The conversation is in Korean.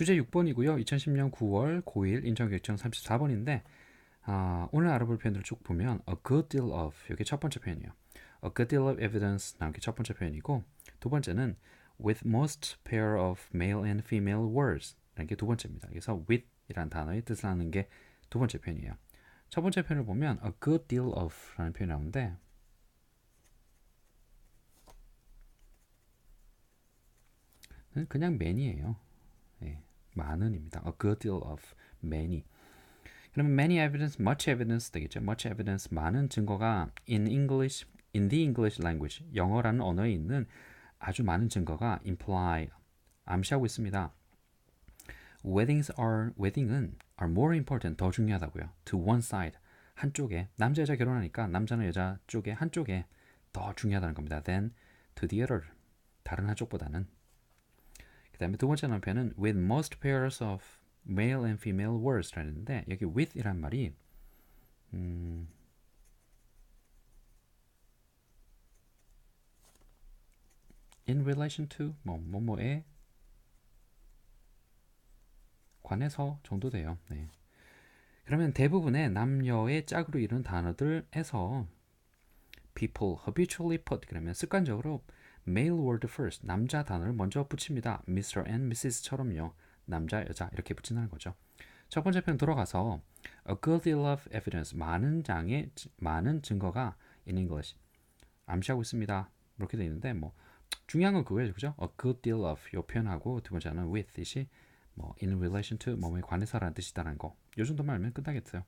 주제 6번이고요. 2010년 9월 고1 인천교육청 34번인데 아, 오늘 알아볼 표현들 쭉 보면 a good deal of 이게 첫 번째 표현이에요. a good deal of evidence 나온 게첫 번째 표현이고 두 번째는 with most pair of male and female words 라는 게두 번째입니다. 그래서 with 이란 단어의 뜻을 하는 게 두 번째 표현이에요. 첫 번째 표현을 보면 a good deal of 라는 표현이 나오는데 그냥 many예요. 네, 많은입니다. A good deal of many. 그러면 many evidence, much evidence 되겠죠. much evidence, 많은 증거가 in English, in the English language, 영어라는 언어에 있는 아주 많은 증거가 imply, 암시하고 있습니다. Weddings are, wedding은 are more important, 더 중요하다고요. To one side, 한쪽에, 남자 여자 결혼하니까 남자는 여자 쪽에 한쪽에 더 중요하다는 겁니다. Than to the other, 다른 한쪽보다는. 그 다음에 두 번째 남편은 with most pairs of male and female words라는데 여기 with이란 말이 음, in relation to 뭐 뭐뭐에 관해서 정도 돼요. 네. 그러면 대부분의 남녀의 짝으로 이룬 단어들에서 people habitually put 그러면 습관적으로 male word first 남자 단어를 먼저 붙입니다. Mr. and Mrs.처럼요. 남자 여자 이렇게 붙인다는 거죠. 첫 번째 편 들어가서 a good deal of evidence 많은 장의 많은 증거가 in English 암시하고 있습니다. 이렇게 돼 있는데 뭐 중요한 건 그거예요, 그죠? a good deal of 요 표현하고 두 번째는 with 뜻이 뭐 in relation to 뭐뭐에 관해서라는 뜻이다라는 거. 요 정도만 알면 끝나겠어요.